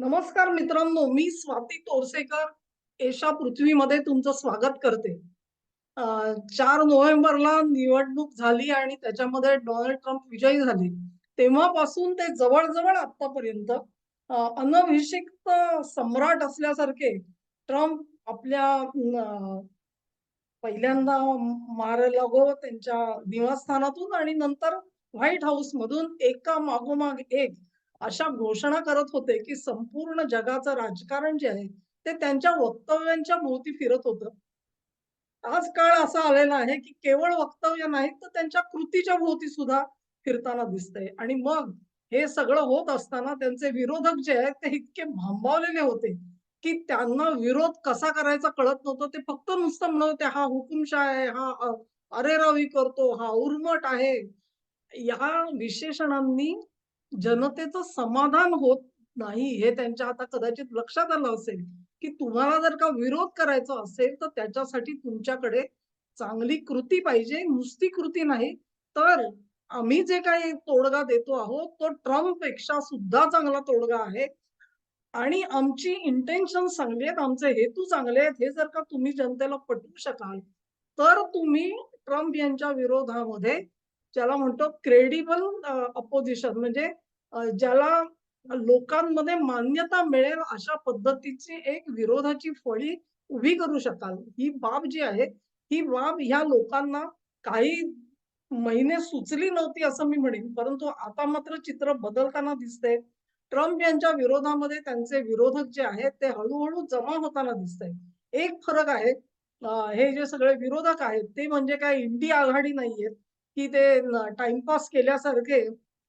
नमस्कार मित्रांनो मी स्वाती तोरसेकर एशा पृथ्वीमध्ये तुमचं स्वागत करते. चार नोव्हेंबरला निवडणूक झाली आणि त्याच्यामध्ये डोनाल्ड ट्रम्प विजयी झाले. तेव्हापासून ते जवळजवळ आतापर्यंत अनभिषिक्त सम्राट असल्यासारखे ट्रम्प आपल्या पहिल्यांदा मारलागो त्यांच्या निवासस्थानातून आणि नंतर व्हाईट हाऊस मधून एका मागोमाग एक अशा घोषणा करत होते की संपूर्ण जगाचं राजकारण जे आहे ते त्यांच्या वक्तव्यांच्या भोवती फिरत होतं. आज काळ असा आलेला आहे की केवळ वक्तव्य नाहीत तर त्यांच्या कृतीच्या भोवती सुद्धा फिरताना दिसतंय आणि मग हे सगळं होत असताना त्यांचे विरोधक जे आहेत ते इतके भांबावलेले होते की त्यांना विरोध कसा करायचा कळत नव्हतं. ते फक्त नुसतं म्हणत होते, "हा हुकुमशाह आहे, हा अरेरावी करतो, हा उर्मट आहे." या विशेषणांनी जनतेचं समाधान होत नाही हे त्यांच्या आता कदाचित लक्षात आलं असेल, की तुम्हाला जर का विरोध करायचा असेल, तर त्याच्यासाठी तुमच्याकडे चांगली कृती पाहिजे. नुसती कृती नाही, तर आम्ही जे काही तोडगा देतो आहोत, तो ट्रम्पपेक्षा सुद्धा चांगला तोडगा आहे. आणि आमची इंटेन्शन चांगली आहेत, आमचे हेतू चांगले आहेत. हे जर का तुम्ही जनतेला पटवू शकाल, तर तुम्ही ट्रम्प यांच्या विरोधामध्ये ज्याला म्हणतो क्रेडिबल अपोजिशन म्हणजे ज्याला लोकांमध्ये मान्यता मिळेल अशा पद्धतीची एक विरोधाची फळी उभी करू शकाल. ही बाब जी आहे, ही बाब ह्या लोकांना काही महिने सुचली नव्हती असं मी म्हणेन. परंतु आता मात्र चित्र बदलताना दिसतंय. ट्रम्प यांच्या विरोधामध्ये त्यांचे विरोधक जे आहेत ते हळूहळू जमा होताना दिसतंय. एक फरक आहे हे जे सगळे विरोधक आहेत ते म्हणजे काय इंडी आघाडी नाहीयेत, की ते टाइमपास केल्यासारखे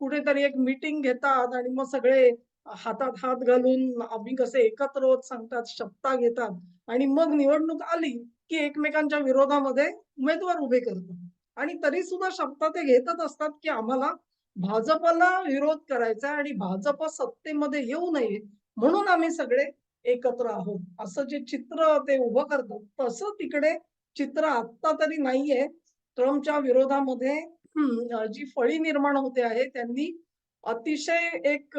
कुठेतरी एक मीटिंग घेतात आणि मग सगळे हातात हात घालून आम्ही कसे एकत्र होत सांगतात, शपथा घेतात आणि मग निवडणूक आली, की एकमेकांच्या विरोधामध्ये उमेदवार उभे करतात. आणि तरी सुद्धा शपथा ते घेतच असतात, की आम्हाला भाजपला विरोध करायचा आहे आणि भाजप सत्तेमध्ये येऊ नये म्हणून आम्ही सगळे एकत्र आहोत. असं जे चित्र ते उभं करतात, तसं तिकडे चित्र आत्ता तरी नाहीये. ट्रम्पच्या विरोधामध्ये जी फळी निर्माण होते आहे, त्यांनी अतिशय एक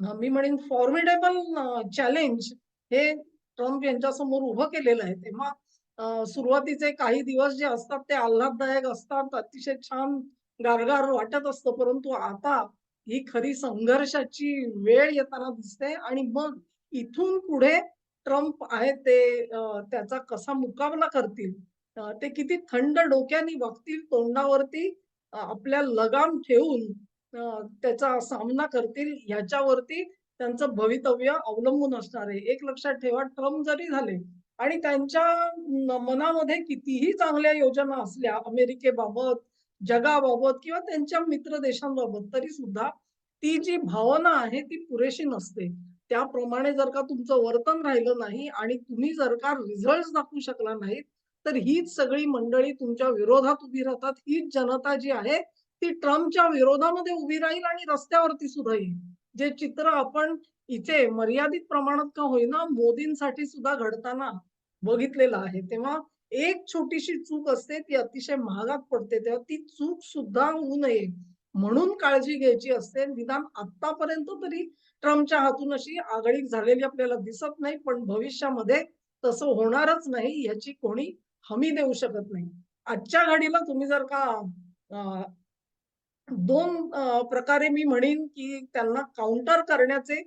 मी म्हणेन फॉर्मिडेबल चॅलेंज हे ट्रम्प यांच्यासमोर उभं केलेलं आहे. तेव्हा सुरुवातीचे काही दिवस जे असतात ते आल्हाददायक असतात, अतिशय छान गारगार वाटत असतं. परंतु आता ही खरी संघर्षाची वेळ येताना दिसते आणि मग इथून पुढे ट्रम्प आहेत ते त्याचा कसा मुकाबला करतील, ते किती थंड डोक्याने बघतील तोंडावरती आपल्या लगाम ठेवून त्याचा सामना करतील ह्याच्यावरती त्यांचं भवितव्य अवलंबून असणार आहे. एक लक्षात ठेवा, ट्रम्प जरी झाले आणि त्यांच्या मनामध्ये कितीही चांगल्या योजना असल्या अमेरिकेबाबत, जगाबाबत किंवा त्यांच्या मित्र देशांबाबत, तरी सुद्धा ती जी भावना आहे ती पुरेशी नसते. त्याप्रमाणे जर का तुमचं वर्तन राहिलं नाही आणि तुम्ही जर का रिझल्ट दाखवू शकला नाहीत, तर हीच सगळी मंडळी तुमच्या विरोधात उभी राहतात. हीच जनता जी आहे, ती ट्रम्पच्या विरोधामध्ये उभी राहील आणि रस्त्यावरती सुद्धा येईल. जे चित्र आपण इथे मर्यादित प्रमाणात का होईना मोदींसाठी सुद्धा घडताना बघितलेलं आहे. तेव्हा एक छोटीशी चूक असते ती अतिशय महागात पडते. तेव्हा ती चूक सुद्धा होऊ नये म्हणून काळजी घ्यायची असते. निदान आतापर्यंत तरी ट्रम्पच्या हातून अशी आघाडी झालेली आपल्याला दिसत नाही. पण भविष्यामध्ये तसं होणारच नाही याची कोणी हमी देऊ शकत नाही. आजच्या घडीला तुम्ही जर का दोन प्रकारे मी म्हणेन, की त्यांना काउंटर करण्याचे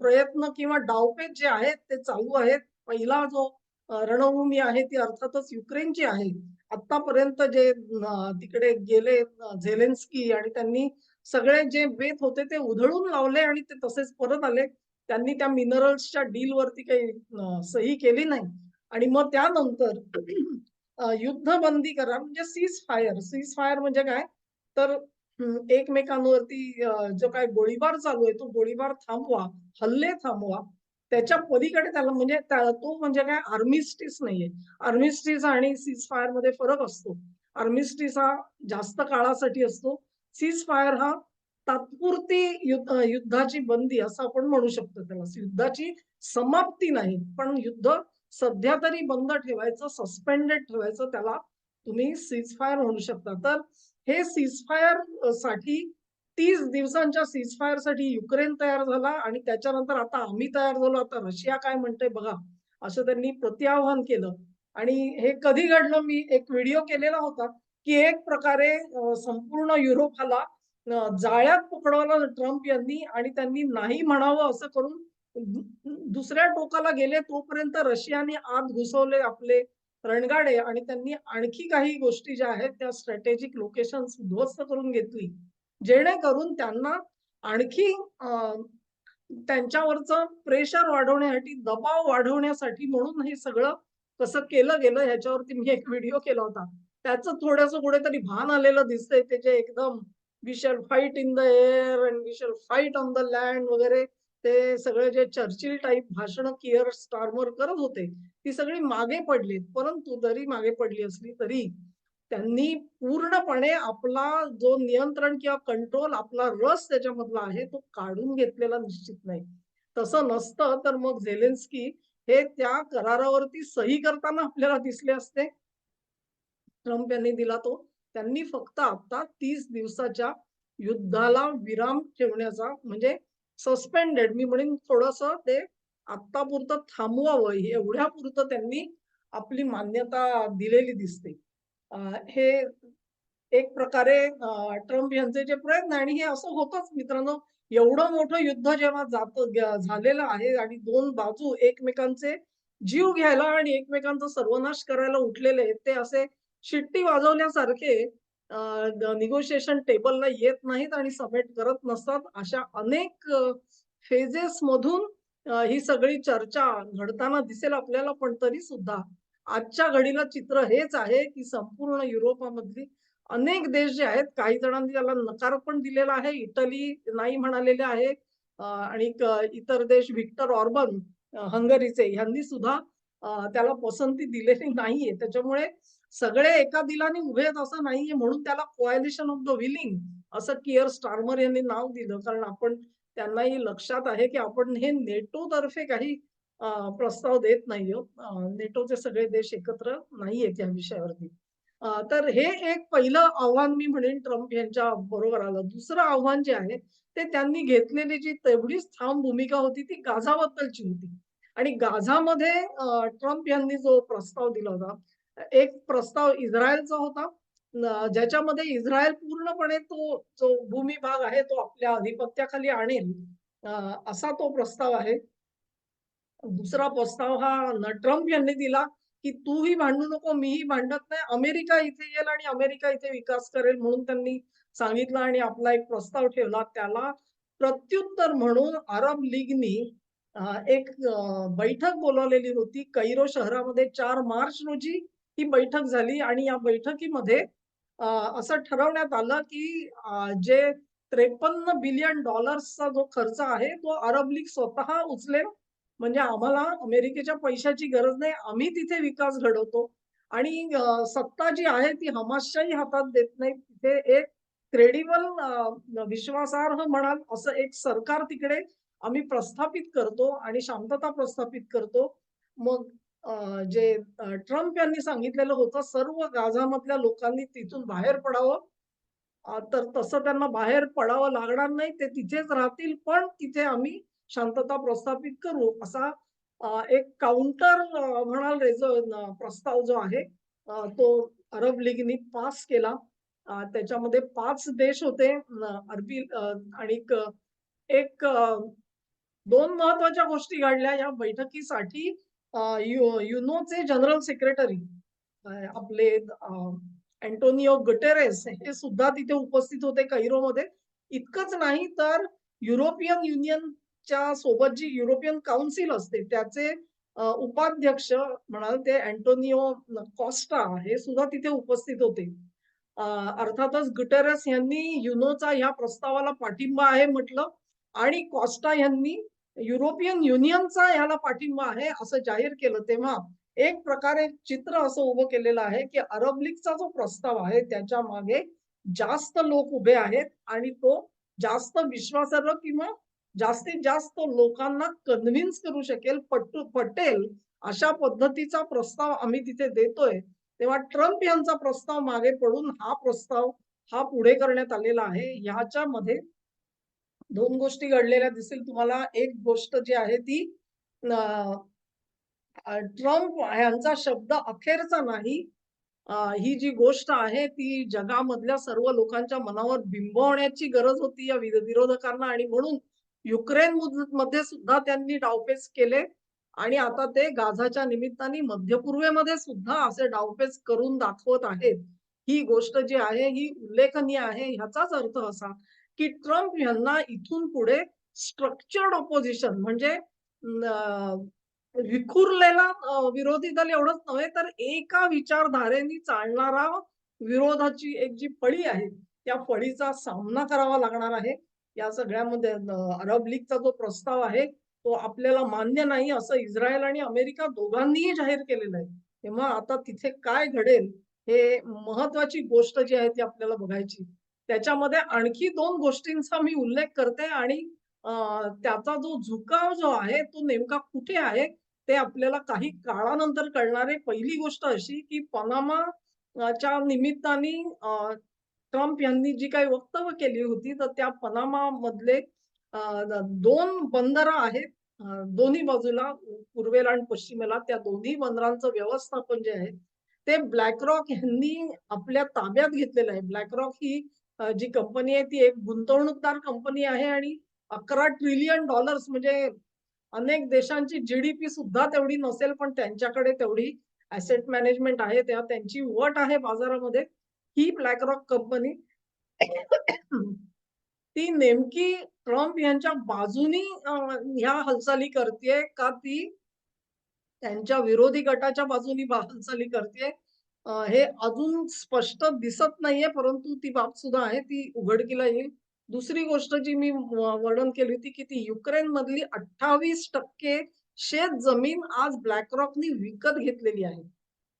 प्रयत्न किंवा डावपेच जे आहेत ते चालू आहेत. पहिला जो रणभूमी आहे ती अर्थातच युक्रेनची आहे. आतापर्यंत जे तिकडे गेले झेलेन्स्की आणि त्यांनी सगळे जे बेत होते ते उधळून लावले आणि ते तसेच परत आले. त्यांनी त्या मिनरल्सच्या डीलवरती काही सही केली नाही आणि मग त्यानंतर युद्ध युद्धबंदी करार म्हणजे सीज फायर. सीज फायर म्हणजे काय? तर एकमेकांवरती जो काय गोळीबार चालू आहे, तो गोळीबार थांबवा, हल्ले थांबवा. त्याच्या पलीकडे त्याला म्हणजे तो म्हणजे काय आर्मिस्टिस नाहीये. आर्मिस्टिस आणि सीज फायरमध्ये फरक असतो. आर्मिस्टिस हा जास्त काळासाठी असतो. सीज फायर हा तात्पुरती युद्ध युद्धाची बंदी असं आपण म्हणू शकतो त्याला. युद्धाची समाप्ती नाही, पण युद्ध सध्या तरी बंद ठेवायचं, सस्पेंडेड ठेवायचं त्याला तुम्ही सीज फायर म्हणू शकता. तर हे सीजफायरसाठी तीस दिवसांच्या सीजफायरसाठी युक्रेन तयार झाला आणि त्याच्यानंतर आता आम्ही तयार झालो, आता रशिया काय म्हणतंय बघा, असं त्यांनी प्रत्याह्वान केलं. आणि हे कधी घडलं मी एक व्हिडिओ केलेला होता, की एक प्रकारे संपूर्ण युरोप हाला जाळ्यात पकडवलं ट्रम्प यांनी आणि त्यांनी नाही म्हणावं असं करून दुसऱ्या टोकाला गेले तोपर्यंत रशियाने आत घुसवले आपले रणगाडे आणि त्यांनी आणखी काही गोष्टी ज्या आहेत त्या स्ट्रॅटेजिक लोकेशन उद्ध्वस्त करून घेतली. जेणेकरून त्यांना आणखी त्यांच्यावरचं प्रेशर वाढवण्यासाठी, दबाव वाढवण्यासाठी म्हणून हे सगळं कसं केलं गेलं ह्याच्यावरती मी एक व्हिडिओ केला होता. त्याचं थोडंसं कुठेतरी भान आलेलं दिसतंय. ते जे एकदम we shall fight in the air and we shall fight on the land वगैरे ते सगळे जे चर्चिल टाईप भाषण किअर स्टार्मर करत होते, ती सगळी मागे पडलीत. परंतु जरी मागे पडली असली तरी त्यांनी पूर्णपणे आपला जो नियंत्रण किंवा कंट्रोल आपला रस त्याच्यामधला आहे तो काढून घेतलेला निश्चित नाही. तसं नसतं तर मग झेलेन्स्की हे त्या करारावरती सही करताना आपल्याला दिसले असते. ट्रम्प यांनी दिला तो. त्यांनी फक्त आता तीस दिवसाच्या युद्धाला विराम ठेवण्याचा म्हणजे सस्पेंडेड मी म्हणेन थोडंसं ते आत्तापुरतं थांबवावं एवढ्यापुरतं त्यांनी आपली मान्यता दिलेली दिसते. हे एक प्रकारे ट्रम्प यांचे जे प्रयत्न आणि हे असं होतंच मित्रांनो, एवढं मोठं युद्ध जेव्हा जात झालेलं आहे आणि दोन बाजू एकमेकांचे जीव घ्यायला आणि एकमेकांचा सर्वनाश करायला उठलेले आहेत. ते असे शिट्टी वाजवल्यासारखे निगोशिएशन टेबलला येत नाहीत आणि सबमिट करत नसतात. अशा अनेक फेजेस मधून ही सगळी चर्चा घडताना दिसेल आपल्याला. पण तरी सुद्धा आजच्या घडीला चित्र हेच आहे, की संपूर्ण युरोपामधली अनेक देश जे आहेत, काही जणांनी त्याला नकार पण दिलेला आहे. इटली नाही म्हणालेले आहे आणि इतर देश व्हिक्टर ऑर्बन हंगरीचे ह्यांनी सुद्धा त्याला पसंती दिलेली नाहीये. त्याच्यामुळे सगळे एका दिलाने उभे आहेत असं नाहीये. म्हणून त्याला कोएलिशन ऑफ द विलिंग असं किअर स्टार्मर यांनी नाव दिलं. कारण आपण त्यांनाही लक्षात आहे, की आपण हे नेटोतर्फे काही प्रस्ताव देत नाही आहोत. नेटोचे सगळे देश एकत्र नाहीयेत या विषयावरती. तर हे एक पहिलं आव्हान मी म्हणेन ट्रम्प यांच्या बरोबर आलं. दुसरं आव्हान जे आहे, ते त्यांनी घेतलेली जी तेवढीच ठाम भूमिका होती ती गाझाबद्दलची होती. आणि गाझामध्ये ट्रम्प यांनी जो प्रस्ताव दिला होता, एक प्रस्ताव इस्रायलचा होता. ज्याच्यामध्ये इस्रायल पूर्णपणे तो जो भूमिभाग आहे तो आपल्या अधिपत्याखाली आणेल असा तो प्रस्ताव आहे. दुसरा प्रस्ताव हा ट्रम्प यांनी दिला, की तूही भांडू नको, मीही भांडत नाही. अमेरिका इथे येईल आणि अमेरिका इथे विकास करेल म्हणून त्यांनी सांगितलं आणि आपला एक प्रस्ताव ठेवला. त्याला प्रत्युत्तर म्हणून अरब लीगनी एक बैठक बोलावलेली होती. कैरो शहरामध्ये चार मार्च रोजी ही बैठक झाली आणि या बैठकीमध्ये असं ठरवण्यात आलं, की जे 53 बिलियन डॉलर्सचा जो खर्च आहे, तो अरब लीग स्वतः उचलेल. म्हणजे आम्हाला अमेरिकेच्या पैशाची गरज नाही. आम्ही तिथे विकास घडवतो आणि सत्ता जी आहे ती हमासच्याही हातात देत नाही. तिथे एक क्रेडिबल विश्वासार्ह म्हणाल असं एक सरकार तिकडे आम्ही प्रस्थापित करतो आणि शांतता प्रस्थापित करतो. मग जे ट्रम्प यांनी सांगितलेलं होतं सर्व गाझामधल्या लोकांनी तिथून बाहेर पडावं. तर तसं त्यांना बाहेर पडावं लागणार नाही. ते तिथेच राहतील, पण तिथे आम्ही शांतता प्रस्थापित करू असा एक काउंटर म्हणाल रेज प्रस्ताव जो आहे तो अरब लीगनी पास केला. त्याच्यामध्ये पाच देश होते अरबी आणि एक दोन महत्त्वाच्या गोष्टी घडल्या या बैठकीसाठी युनोचे जनरल सेक्रेटरी आपले अँटोनिओ गटेरेस हे सुद्धा तिथे उपस्थित होते कैरोमध्ये. इतकंच नाही तर युरोपियन युनियनच्या सोबत जी युरोपियन काउन्सिल असते त्याचे उपाध्यक्ष म्हणाल ते अँटोनिओ कॉस्टा हे सुद्धा तिथे उपस्थित होते. अर्थातच गुटेरेस यांनी युनोचा ह्या प्रस्तावाला पाठिंबा आहे म्हटलं आणि कॉस्टा यांनी युरोपियन युनियनचा याला पाठिंबा आहे असं जाहीर केलं. तेव्हा एक प्रकारे चित्र असं उभं केलेलं आहे, की अरब लीगचा जो प्रस्ताव आहे त्याच्यामागे जास्त लोक उभे आहेत आणि तो जास्त विश्वासार्ह किंवा जास्तीत जास्त लोकांना कन्व्हिन्स करू शकेल, पटू पटेल अशा पद्धतीचा प्रस्ताव आम्ही तिथे देतोय. तेव्हा ट्रम्प यांचा प्रस्ताव मागे पडून हा प्रस्ताव हा पुढे करण्यात आलेला आहे ह्याच्यामध्ये दोन गोष्टी घडलेल्या दिसतील तुम्हाला एक गोष्ट जी आहे ती अं, ट्रम्प यांचा शब्द अखेरचा नाही. ही जी गोष्ट आहे ती जगामधल्या सर्व लोकांच्या मनावर बिंबवण्याची गरज होती या विरोधकांना आणि म्हणून युक्रेन मध्ये सुद्धा त्यांनी डावपेच केले. आणि आता ते गाझाच्या निमित्ताने मध्यपूर्वेमध्ये सुद्धा असे डावपेच करून दाखवत आहेत. ही गोष्ट जी आहे ही उल्लेखनीय आहे. ह्याचाच अर्थ असा की ट्रम्प यांना इथून पुढे स्ट्रक्चर्ड ऑपोजिशन म्हणजे विखुरलेला विरोधी दल एवढंच नव्हे तर एका विचारधारेने चालणारा विरोधाची एक जी फळी आहे त्या फळीचा सामना करावा लागणार आहे. या सगळ्यामध्ये अरब लीगचा जो प्रस्ताव आहे तो आपल्याला मान्य नाही असं इस्रायल आणि अमेरिका दोघांनीही जाहीर केलेलं आहे. तेव्हा आता तिथे काय घडेल हे महत्वाची गोष्ट जी आहे ती आपल्याला बघायची. त्याच्यामध्ये आणखी दोन गोष्टींचा मी उल्लेख करते आणि त्याचा जो झुकाव जो आहे तो नेमका कुठे आहे ते आपल्याला काही काळानंतर कळणारे पहिली गोष्ट अशी की पनामा च्या निमित्ताने ट्रम्प यांनी जी काही वक्तव्य केली होती तर त्या पनामा मधले दोन बंदरं आहेत. दोन्ही बाजूला पूर्वेला आणि पश्चिमेला त्या दोन्ही बंदरांचं व्यवस्थापन जे आहे ते ब्लॅकरॉक यांनी आपल्या ताब्यात घेतलेलं आहे. ब्लॅकरॉक ही जी कंपनी आहे ती एक गुंतवणूकदार कंपनी आहे आणि अकरा ट्रिलियन डॉलर्स म्हणजे अनेक देशांची जीडीपी सुद्धा तेवढी नसेल पण त्यांच्याकडे तेवढी ऍसेट मॅनेजमेंट आहे. तेव्हा त्यांची वट आहे बाजारामध्ये. ही ब्लॅकरॉक कंपनी ती नेमकी ट्रम्प यांच्या बाजूनी ह्या हालचाली करते का ती त्यांच्या विरोधी गटाच्या बाजूनी हालचाली करते हे अजून स्पष्ट दिसत नाहीये परंतु ती बाब सुद्धा आहे ती उघडकीला येईल. दुसरी गोष्ट जी मी वर्णन केली होती की ती युक्रेन मधली अठ्ठावीस टक्के शेत जमीन आज ब्लॅकरॉकनी विकत घेतलेली आहे.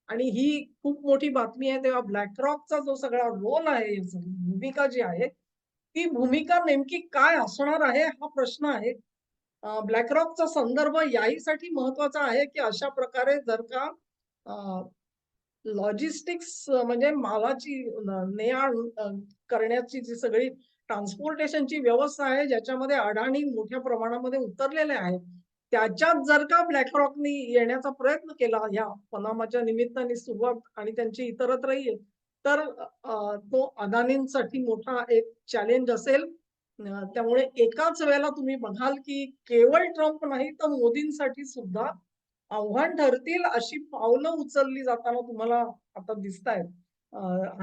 आणि ही खूप मोठी बातमी आहे तेव्हा ब्लॅकरॉकचा जो सगळा रोल आहे भूमिका जी आहे ती भूमिका नेमकी काय असणार आहे हा प्रश्न आहे. ब्लॅकरॉकचा संदर्भ याहीसाठी महत्त्वाचा आहे की अशा प्रकारे जर का लॉजिस्टिक्स म्हणजे मालाची ने आण करण्याची जी सगळी ट्रान्सपोर्टेशनची व्यवस्था आहे ज्याच्यामध्ये अडाणी मोठ्या प्रमाणामध्ये उतरलेले आहेत त्याच्यात जर का ब्लॅकरॉकनी येण्याचा प्रयत्न केला या पनामाच्या निमित्ताने सुरुवात आणि त्यांची इतरत्रही आहे, तर तो अदानींसाठी मोठा एक चॅलेंज असेल. त्यामुळे एकाच वेळेला तुम्ही बघाल की केवळ ट्रम्प नाही तर मोदींसाठी सुद्धा आव्हान ठरतील अशी पावलं उचलली जाताना तुम्हाला आता दिसत आहेत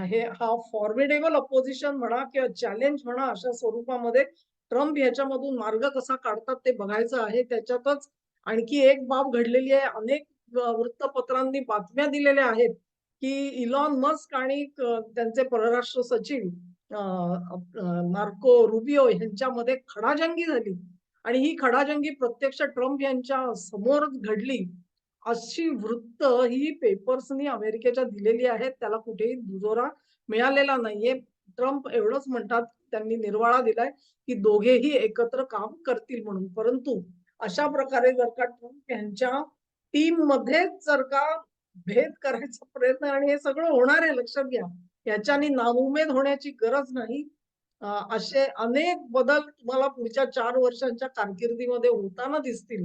हे हा फॉर्मिडेबल अपोजिशन म्हणा किंवा चॅलेंज म्हणा अशा स्वरूपामध्ये ट्रम्प ह्याच्यामधून मार्ग कसा काढतात ते बघायचं आहे. त्याच्यातच आणखी एक बाब घडलेली आहे. अनेक वृत्तपत्रांनी बातम्या दिलेल्या आहेत की इलॉन मस्क आणि त्यांचे परराष्ट्र सचिव मार्को रुबिओ यांच्यामध्ये खडाजंगी झाली. आणि ही खडाजंगी प्रत्यक्ष ट्रम्प यांच्या समोर घडली. अशी वृत्त ही पेपर्सनी अमेरिकेच्या दिलेली आहेत. त्याला कुठेही दुजोरा मिळालेला नाहीये. ट्रम्प एवढंच म्हणतात त्यांनी निर्वाळा दिलाय की दोघेही एकत्र काम करतील म्हणून. परंतु अशा प्रकारे जर का ट्रम्प यांच्या टीम मध्येच जर का भेद करायचा प्रयत्न आणि हे सगळं होणार आहे लक्षात घ्या. याच्याने नामुमेद होण्याची गरज नाही. असे अनेक बदल तुम्हाला पुढच्या चार वर्षांच्या कारकिर्दीमध्ये होताना दिसतील.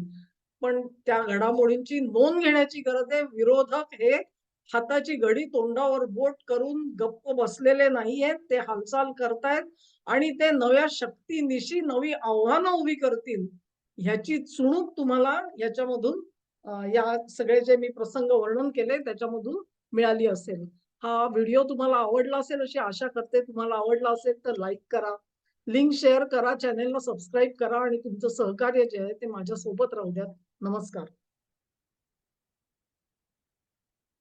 पण त्या घडामोडींची नोंद घेण्याची गरज आहे. विरोधक हे हाताची घडी तोंडावर बोट करून गप्प बसलेले नाहीयेत. ते हालचाल करतायत आणि ते नव्या शक्तीनिशी नवी आव्हानं उभी करतील ह्याची चुणूक तुम्हाला याच्यामधून या सगळे जे मी प्रसंग वर्णन केले त्याच्यामधून मिळाली असेल. हा व्हिडिओ तुम्हाला आवडला असेल अशी आशा करते. तुम्हाला आवडला असेल तर लाईक करा लिंक शेअर करा चॅनेलला सबस्क्राईब करा आणि तुमचं सहकार्य जे आहे ते माझ्या सोबत राहू द्या. नमस्कार.